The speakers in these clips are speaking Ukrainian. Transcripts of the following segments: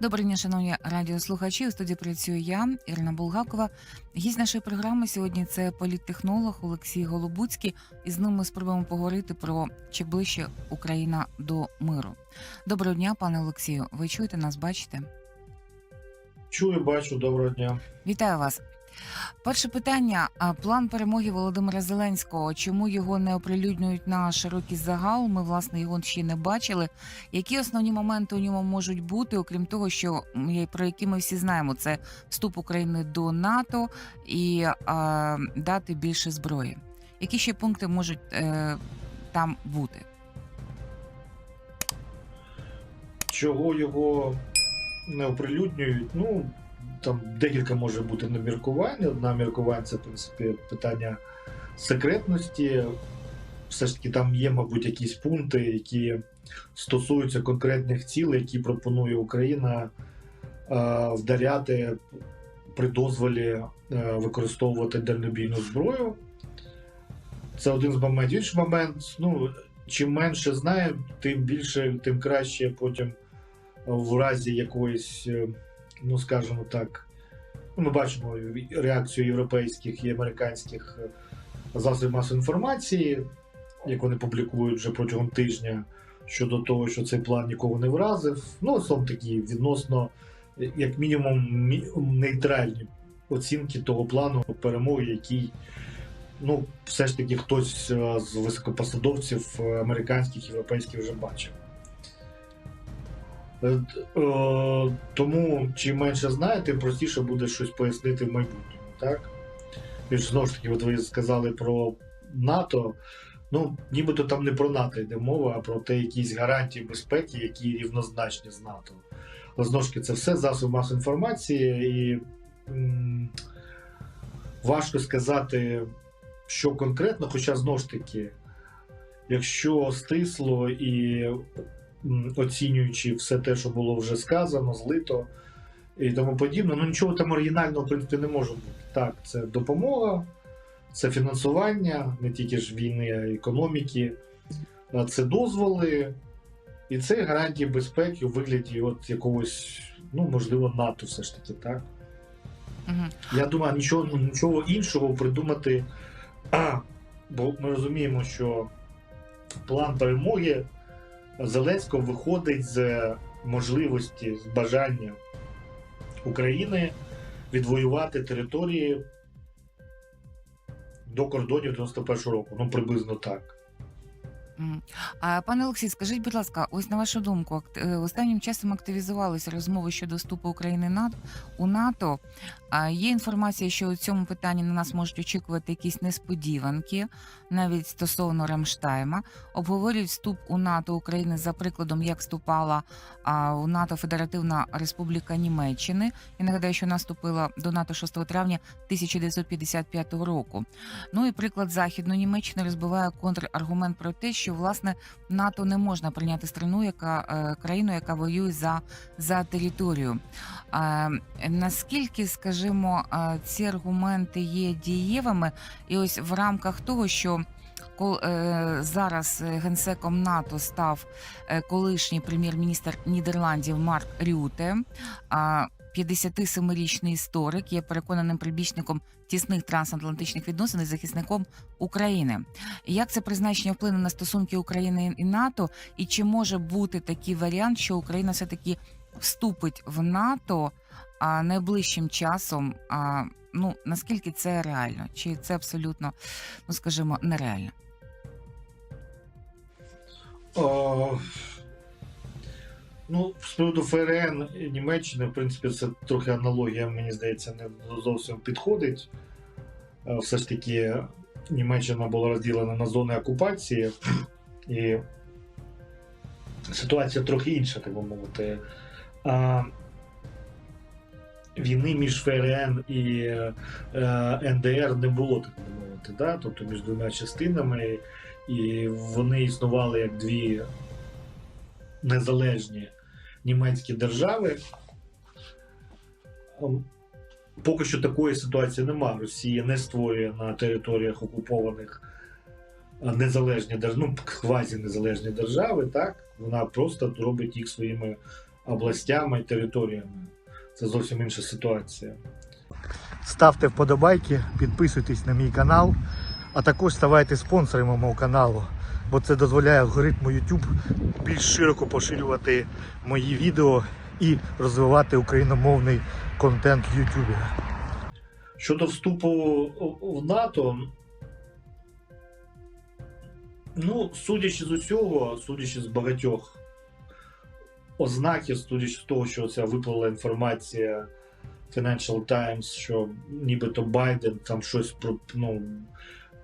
Добрий день, шановні радіослухачі. У студії працюю я, Ірина Булгакова. Гість нашої програми сьогодні це політтехнолог Олексій Голобуцький, і з ним ми спробуємо поговорити про чи ближче Україна до миру. Доброго дня, пане Олексію. Ви чуєте нас, бачите? Чую, бачу, доброго дня. Вітаю вас. Перше питання: план перемоги Володимира Зеленського. Чому його не оприлюднюють на широкий загал? Ми власне його ще не бачили. Які основні моменти у ньому можуть бути, окрім того, що про які ми всі знаємо, це вступ України до НАТО і а, дати більше зброї. Які ще пункти можуть е, там бути? Чого його не оприлюднюють? Ну, там декілька може бути наміркувань. Одна міркувань це, в принципі, питання секретності. Все ж таки, там є, мабуть, якісь пункти, які стосуються конкретних цілей, які пропонує Україна е, вдаряти при дозволі е, використовувати дальнобійну зброю. Це один з моментів. Інший момент, ну, чим менше знаємо, тим більше, тим краще потім в разі якоїсь, е, ну скажімо так, ми бачимо реакцію європейських і американських засобів масової інформації, як вони публікують вже протягом тижня щодо того, що цей план нікого не вразив. Ну, сам такі відносно, як мінімум, мі- нейтральні оцінки того плану перемоги, який ну, все ж таки хтось е, з високопосадовців е, американських, європейських вже бачив. Е, е, Тому чим менше знає, тим простіше буде щось пояснити в майбутньому. Так? І знову ж таки, от ви сказали про НАТО. Ну, нібито там не про НАТО йде мова, а про те, якісь гарантії безпеки, які рівнозначні з НАТО. Але знову ж таки, це все засоби масової інформації, і м, важко сказати, що конкретно, хоча знову ж таки, якщо стисло і оцінюючи все те, що було вже сказано, злито і тому подібне, ну нічого там оригінального, в принципі, не може бути. Так, це допомога, це фінансування, не тільки ж війни, а економіки, це дозволи, і це гарантії безпеки у вигляді от якогось, ну, можливо, НАТО все ж таки, так. Угу. Я думаю, нічого, ну, нічого іншого придумати. А, бо ми розуміємо, що план перемоги Зеленського виходить з можливості, з бажання України відвоювати території до кордонів 91-го року. Ну, приблизно так. А пане Олексій, скажіть, будь ласка, ось на вашу думку, е, останнім часом активізувалися розмови щодо вступу України на- у НАТО. Є інформація, що у цьому питанні на нас можуть очікувати якісь несподіванки, навіть стосовно Рамштайма. Обговорюють вступ у НАТО України за прикладом, як вступала у НАТО Федеративна Республіка Німеччини. Я нагадаю, що вона вступила до НАТО 6 травня 1955 року. Ну і приклад Західної Німеччини розбиває контраргумент про те, що власне НАТО не можна прийняти страну, яка е, країну, яка воює за, за територію. Наскільки, скажімо, ці аргументи є дієвими, і ось в рамках того, що кол- е, зараз е, генсеком НАТО став колишній прем'єр-міністр Нідерландів Марк Рюте. А 57-річний історик є переконаним прибічником тісних трансатлантичних відносин і захисником України. Як це призначення вплине на стосунки України і НАТО? І чи може бути такий варіант, що Україна все таки вступить в НАТО а найближчим часом? А, ну наскільки це реально? Чи це абсолютно, ну скажімо, нереально? О, ну, з приводу ФРН Німеччини, в принципі, це трохи аналогія, мені здається, не зовсім підходить. Е, Все ж таки, Німеччина була розділена на зони окупації, і ситуація трохи інша, так би мовити. А, війни між ФРН і е, НДР не було, так би мовити, да? тобто між двома частинами і вони існували як дві незалежні німецькі держави. Ем, Поки що такої ситуації немає. Росія не створює на територіях окупованих е, незалежні ну, квазі-незалежні держави, так? Вона просто робить їх своїми областями і територіями. Це зовсім інша ситуація. Ставте вподобайки, підписуйтесь на мій канал, а також ставайте спонсорами мого каналу, бо це дозволяє алгоритму YouTube більш широко поширювати мої відео і розвивати україномовний контент в YouTube. Щодо вступу в НАТО, ну, судячи з усього, судячи з багатьох ознаків, судячи з того, що ця виплила інформація Financial Times, що нібито Байден там щось ну,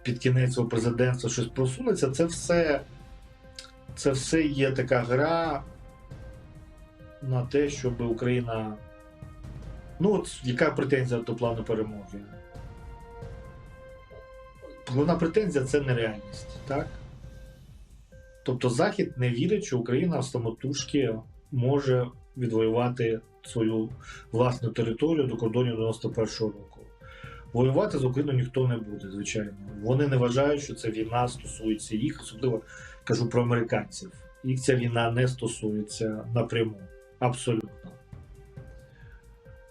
під кінець свого президентства щось просунеться, це все, це все є така гра на те, щоб Україна. Ну, от яка претензія до плану перемоги? Головна претензія це нереальність, так? Тобто Захід не вірить, що Україна самотужки може відвоювати свою власну територію до кордонів 91-го року. Воювати з Україною ніхто не буде, звичайно. Вони не вважають, що ця війна стосується їх, особливо кажу про американців. Їх ця війна не стосується напряму. Абсолютно.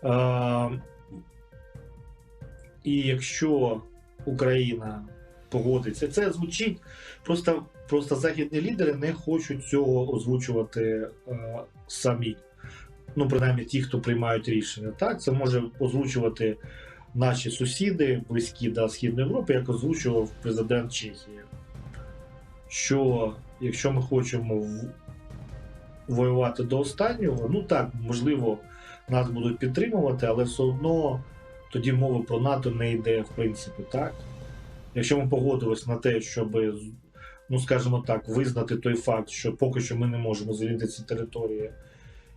Е, і якщо Україна погодиться, це звучить просто, просто західні лідери не хочуть цього озвучувати е, самі. Ну, принаймні ті, хто приймають рішення. Так, це може озвучувати наші сусіди, близькі до Східної Європи, як озвучував президент Чехії. Що якщо ми хочемо воювати до останнього, ну так, можливо, нас будуть підтримувати, але все одно тоді мова про НАТО не йде, в принципі, так? Якщо ми погодились на те, щоб, ну скажімо так, визнати той факт, що поки що ми не можемо звільнити ці території,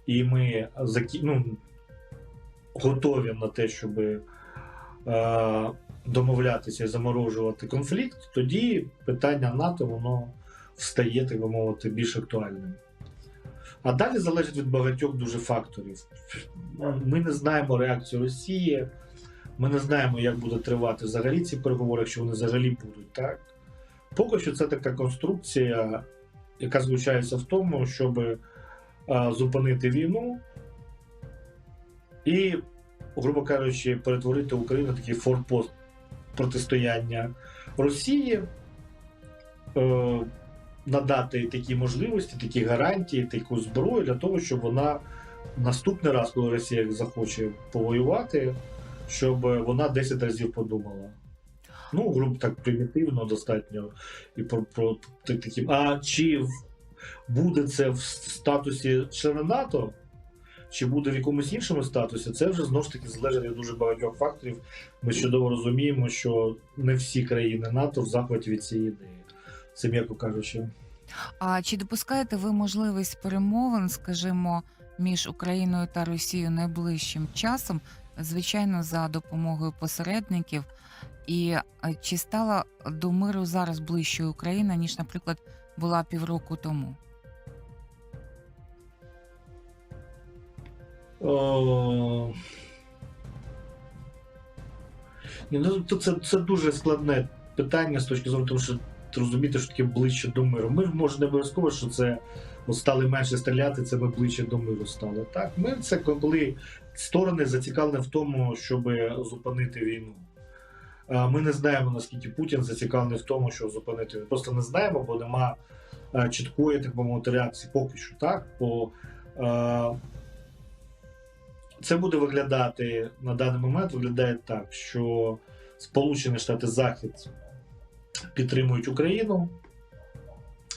і ми ну, готові на те, щоб е, домовлятися і заморожувати конфлікт, тоді питання НАТО воно встає, так би мовити, більш актуальним. А далі залежить від багатьох дуже факторів. Ми не знаємо реакцію Росії, ми не знаємо, як буде тривати взагалі ці переговори, якщо вони взагалі будуть, так? Поки що це така конструкція, яка звучається в тому, щоб зупинити війну і, грубо кажучи, перетворити Україну в такий форпост протистояння Росії. Е, надати такі можливості, такі гарантії, таку зброю для того, щоб вона наступний раз, коли Росія захоче повоювати, щоб вона 10 разів подумала. Ну, грубо так примітивно достатньо і про, про так- таким. А чи буде це в статусі члена НАТО, чи буде в якомусь іншому статусі, це вже знову ж таки залежить від дуже багатьох факторів. Ми чудово розуміємо, що не всі країни НАТО в захваті від цієї ідеї. Це м'яко кажучи. А чи допускаєте ви можливість перемовин, скажімо, між Україною та Росією найближчим часом, звичайно, за допомогою посередників? І е, чи стала до миру зараз ближчою Україна, ніж, наприклад, була півроку тому? О... Ні, ну, це, це дуже складне питання з точки зору того, що розуміти, що таке ближче до миру. Мир може не обов'язково, що це от стали менше стріляти, це ми ближче до миру стали. Так, мир це коли сторони зацікавлені в тому, щоб зупинити війну. А Ми не знаємо, наскільки Путін зацікавлений в тому, щоб зупинити війну. Просто не знаємо, бо нема е, чіткої, так би мовити, реакції поки що. Так? Бо, е, це буде виглядати на даний момент виглядає так, що Сполучені Штати Захід підтримують Україну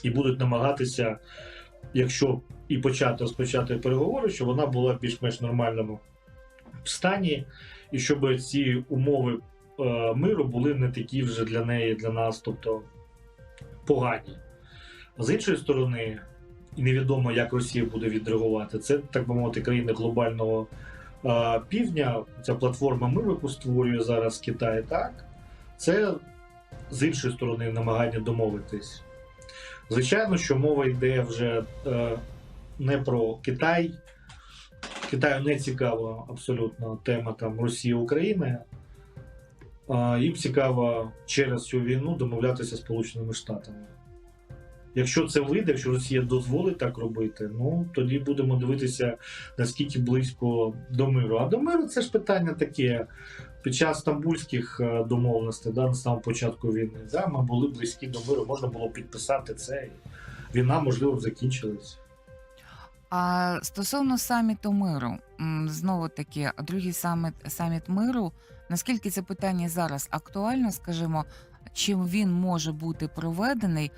і будуть намагатися, якщо і почати розпочати переговори, щоб вона була в більш-менш нормальному стані, і щоб ці умови е, миру були не такі вже для неї, для нас, тобто погані. З іншої сторони, і невідомо, як Росія буде відреагувати. Це, так би мовити, країни глобального півдня. Ця платформа миру, яку створює зараз Китай, так? Це з іншої сторони намагання домовитись. Звичайно, що мова йде вже е, не про Китай. Китаю не цікава абсолютно тема там Росії України. Їм цікаво через цю війну домовлятися з Сполученими Штатами. Якщо це вийде, якщо Росія дозволить так робити, ну тоді будемо дивитися наскільки близько до миру. А до миру це ж питання таке. Під час стамбульських е, домовленостей, да, на самому початку війни, да, ми були близькі до миру, можна було підписати це. І війна, можливо, б закінчилась. А стосовно саміту миру, знову таки, другий саміт, саміт миру. Наскільки це питання зараз актуально, скажімо, чим він може бути проведений?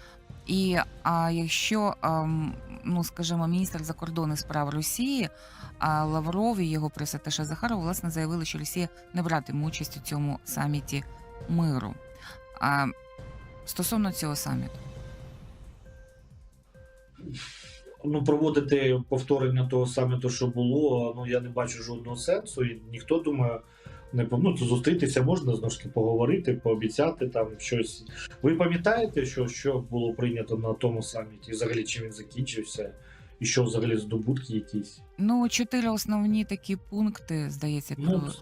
І а якщо ам, ну скажімо, міністр закордонних справ Росії Лавров і його пресатеша Захаров власне заявили, що Росія не братиме участь у цьому саміті миру. А стосовно цього саміту. Ну, проводити повторення того саміту, що було, ну я не бачу жодного сенсу, і ніхто думає. Не пов- ну, то зустрітися можна знову ж таки поговорити, пообіцяти там щось. Ви пам'ятаєте, що, що було прийнято на тому саміті, і взагалі чим він закінчився, і що взагалі здобутки якісь? Ну, чотири основні такі пункти, здається, Ну, про-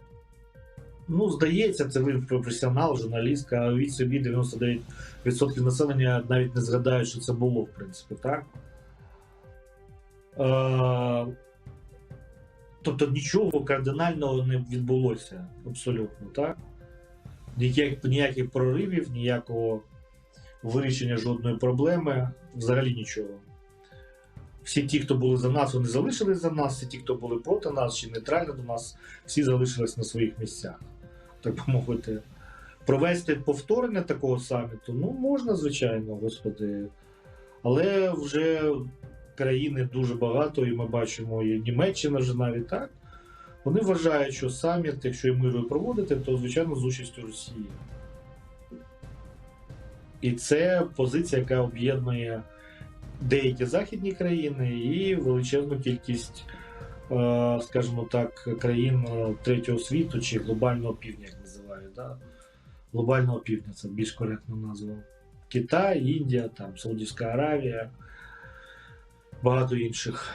Ну, здається, це ви професіонал, журналістка, а від собі 99% населення навіть не згадають, що це було, в принципі, так? Е, тобто нічого кардинального не відбулося абсолютно, так? Ніяких, ніяких проривів, ніякого вирішення жодної проблеми, взагалі нічого. Всі ті, хто були за нас, вони залишились за нас, всі ті, хто були проти нас чи нейтрально до нас, всі залишились на своїх місцях так би. Провести повторення такого саміту, ну можна, звичайно, господи. Але вже країни дуже багато, і ми бачимо, і Німеччина вже навіть так. Вони вважають, що саміт, якщо і миру проводити, то звичайно з участю Росії. І це позиція, яка об'єднує деякі західні країни і величезну кількість е, скажімо так, країн е, третього світу чи глобального півдня, як називають. Да? Глобального півдня це більш коректна назва. Китай, Індія, там, Саудівська Аравія, багато інших.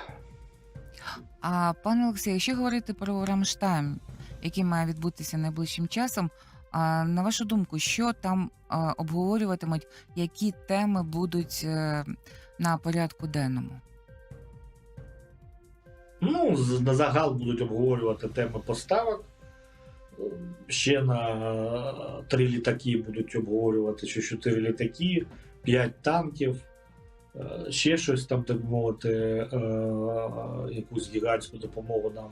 А пане Олексію, якщо говорити про Рамштайн, який має відбутися найближчим часом, а, на вашу думку, що там обговорюватимуть, які теми будуть е, на порядку денному? Ну, на загал будуть обговорювати теми поставок. Ще на е, три літаки будуть обговорювати, що чотири літаки, п'ять танків, ще щось там, так мовити, е, якусь гігантську допомогу нам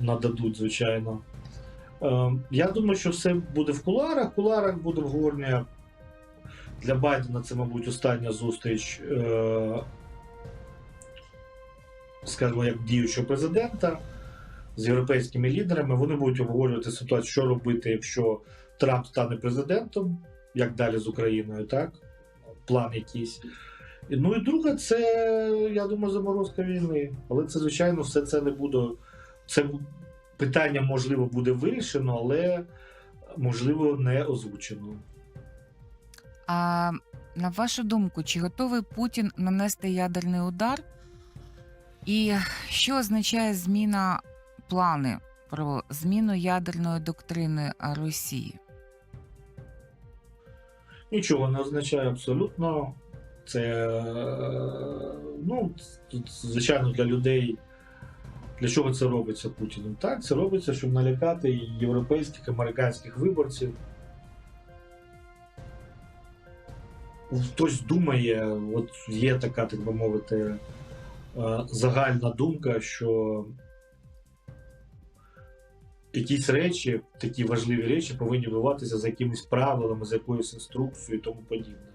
нададуть, звичайно. Е, Я думаю, що все буде в куларах. Куларах буде обговорення для Байдена. Це, мабуть, остання зустріч е, скажімо, як діючого президента з європейськими лідерами. Вони будуть обговорювати ситуацію, що робити, якщо Трамп стане президентом, як далі з Україною, так? План якийсь. Ну і друге, це, я думаю, заморозка війни. Але це, звичайно, все це не буде. Це питання, можливо, буде вирішено, але можливо не озвучено. А на вашу думку, чи готовий Путін нанести ядерний удар? І що означає зміна плани про зміну ядерної доктрини Росії? Нічого не означає абсолютно. Це, е, ну, звичайно, для людей. Для чого це робиться Путіним? Так, це робиться, щоб налякати європейських, американських виборців. Хтось думає, от є така, так би мовити, е, загальна думка, що якісь речі, такі важливі речі, повинні відбуватися за якимись правилами, за якоюсь інструкцією і тому подібне.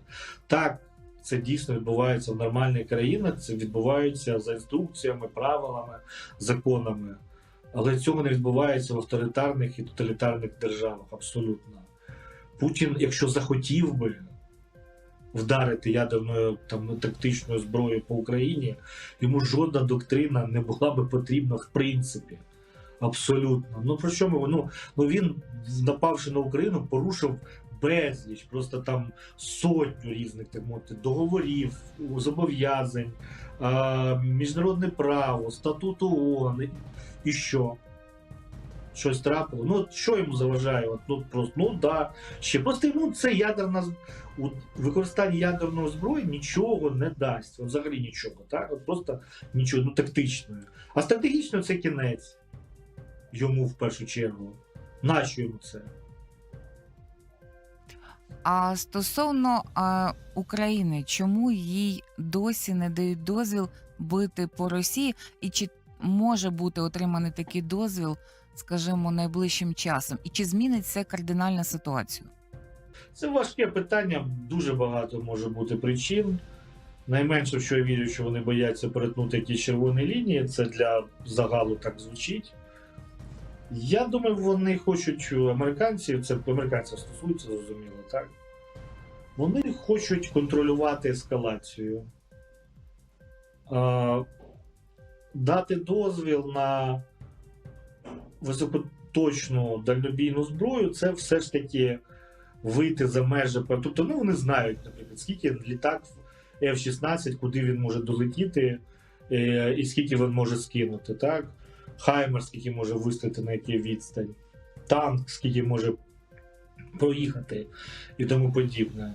Так, це дійсно відбувається в нормальних країнах, це відбувається за інструкціями, правилами, законами. Але цього не відбувається в авторитарних і тоталітарних державах абсолютно. Путін, якщо захотів би вдарити ядерною там тактичною зброєю по Україні, йому жодна доктрина не була би потрібна в принципі. Абсолютно. Ну про що ми? Ну, ну він, напавши на Україну, порушив безліч, просто там сотню різних мовити, договорів, зобов'язань, міжнародне право, статут ООН. І- що? щось трапило. Ну, що йому заважає? От, ну, просто, ну да. Ще просто йому це ядерна використання ядерної зброї нічого не дасть. От, взагалі нічого. Так? От просто нічого, ну тактичної. А стратегічно це кінець йому в першу чергу. Нащо йому це? А стосовно а, України, чому їй досі не дають дозвіл бити по Росії, і чи може бути отриманий такий дозвіл, скажімо, найближчим часом? І чи змінить це кардинальну ситуацію? Це важке питання, дуже багато може бути причин. Найменше, що я вірю, що вони бояться перетнути якісь червоні лінії, це для загалу так звучить. Я думаю, вони хочуть американці, це американців стосується, зрозуміло, так? Вони хочуть контролювати ескалацію. Дати дозвіл на високоточну дальнобійну зброю це все ж таки вийти за межі. Тобто, ну вони знають, наприклад, скільки літак F-16, куди він може долетіти, е, і скільки він може скинути. так? Хаймер, скільки може вистрілити на який відстань, танк, скільки може проїхати і тому подібне.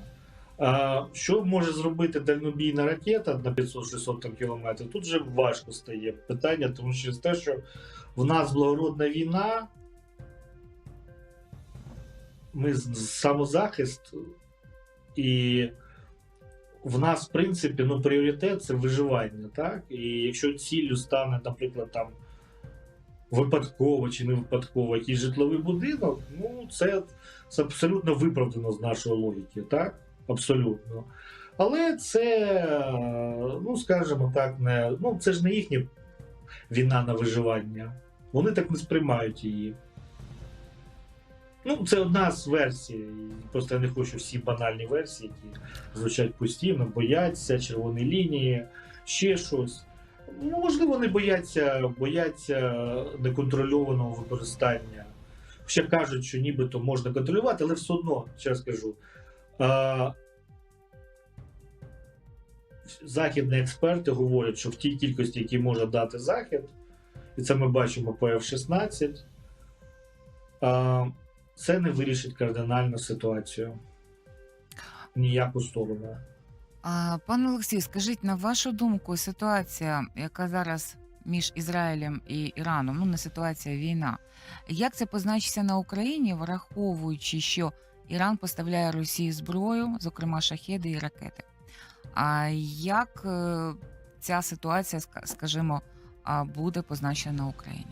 А що може зробити дальнобійна ракета на 500-600 там кілометрів? Тут вже важко стає питання, тому що те, що в нас благородна війна, ми самозахист, і в нас, в принципі, ну, пріоритет це виживання, так? І якщо ціллю стане, наприклад, там випадково чи не випадково якийсь житловий будинок, ну це, це абсолютно виправдано з нашої логіки, так? Абсолютно. Але це, ну скажімо так, не, ну, це ж не їхня війна на виживання. Вони так не сприймають її. Ну, це одна з версій. Просто я не хочу всі банальні версії, які звучать постійно, бояться, червоні лінії, ще щось. Ну, можливо, вони бояться, бояться неконтрольованого використання. Ще кажуть, що нібито можна контролювати, але все одно, ще раз кажу. А, західні експерти говорять, що в тій кількості, які може дати Захід, і це ми бачимо по F-16, а, це не вирішить кардинальну ситуацію. Ніяку сторону. Пане Олексій, скажіть, на вашу думку, ситуація, яка зараз між Ізраїлем і Іраном, ну не ситуація, війна, як це позначиться на Україні, враховуючи, що Іран поставляє Росії зброю, зокрема шахеди і ракети? А як е, ця ситуація, скажімо, буде позначена на Україні?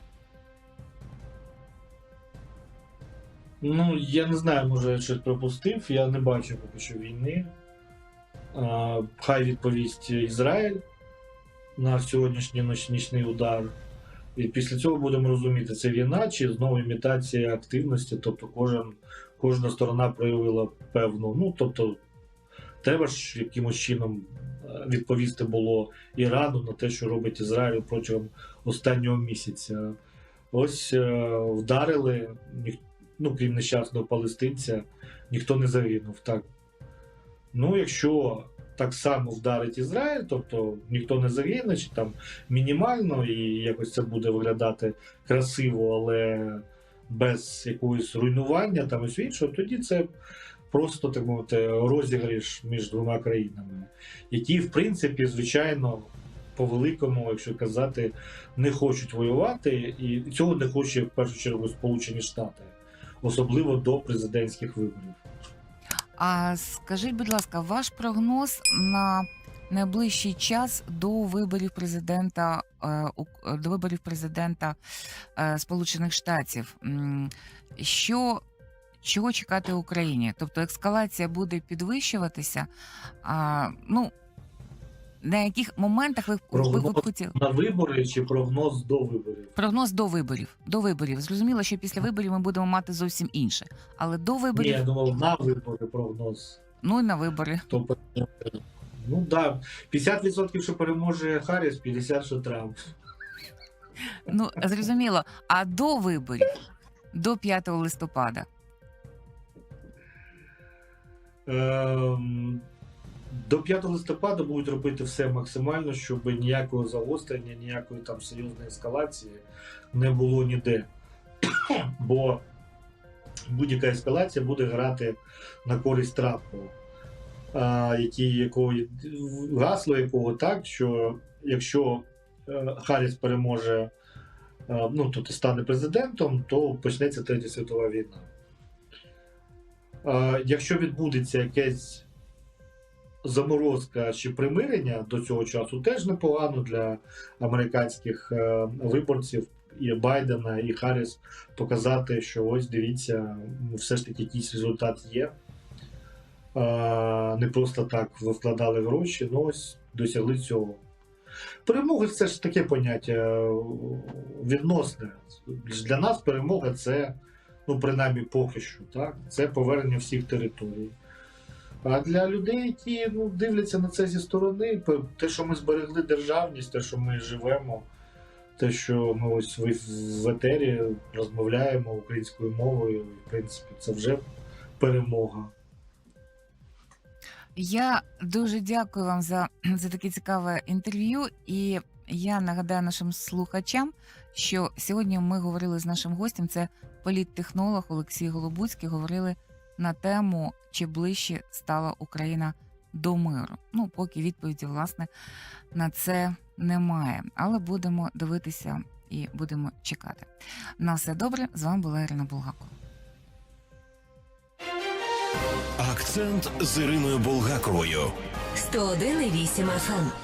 Ну, я не знаю, може я щось пропустив. Я не бачу поки що війни. Хай відповість Ізраїль на сьогоднішній нічний удар. І після цього будемо розуміти, це війна чи знову імітація активності. Тобто кожен, кожна сторона проявила певну. Ну, тобто, треба ж якимось чином е, відповісти було Ірану на те, що робить Ізраїль протягом останнього місяця. Ось е, вдарили, ну, крім нещасного палестинця, ніхто не загинув. Так. Ну, якщо так само вдарить Ізраїль, тобто ніхто не загине, чи там мінімально, і якось це буде виглядати красиво, але без якогось руйнування там і іншого, тоді це просто так мовити розіграш між двома країнами, які, в принципі, звичайно, по великому, якщо казати, не хочуть воювати, і цього не хоче в першу чергу Сполучені Штати, особливо до президентських виборів. А скажіть, будь ласка, ваш прогноз на найближчий час до виборів президента е, до виборів президента е, Сполучених Штатів. Що чого чекати Україні? Тобто ескалація буде підвищуватися. А, ну на яких моментах ви, ви, ви б хотіли? На вибори чи прогноз до виборів? Прогноз до виборів. До виборів. Зрозуміло, що після виборів ми будемо мати зовсім інше. Але до Ні, виборів, я думав, на вибори прогноз. ну і на вибори. Ну так, да. 50% що переможе Харріс, 50% що Трамп. Ну, зрозуміло. А до виборів, до 5 листопада, Ем, до 5 листопада будуть робити все максимально, щоб ніякого загострення, ніякої там серйозної ескалації не було ніде. бо будь-яка ескалація буде грати на користь Трампу, який, якого, гасло якого так, що якщо е, Харріс переможе, е, ну тобто стане президентом, то почнеться третя світова війна. Якщо відбудеться якесь заморозка чи примирення до цього часу, теж непогано для американських е, виборців і Байдена, і Харріс показати, що ось дивіться, все ж таки якийсь результат є. Е, Не просто так ви вкладали гроші, ну ось досягли цього. Перемога це ж таке поняття е, відносне. Для нас перемога це, ну, принаймні, поки що, так? це повернення всіх територій. А для людей, які ну, дивляться на це зі сторони, те, що ми зберегли державність, те, що ми живемо, те, що ми ось в, етері розмовляємо українською мовою, в принципі, це вже перемога. Я дуже дякую вам за, за таке цікаве інтерв'ю. І я нагадаю нашим слухачам, що сьогодні ми говорили з нашим гостем. Це політтехнолог Олексій Голобуцький. Говорили на тему, чи ближче стала Україна до миру. Ну, поки відповіді, власне, на це немає. Але будемо дивитися і будемо чекати. На все добре. З вами була Ірина Булгакова. Акцент з Іриною Булгаковою. 101,8 FM.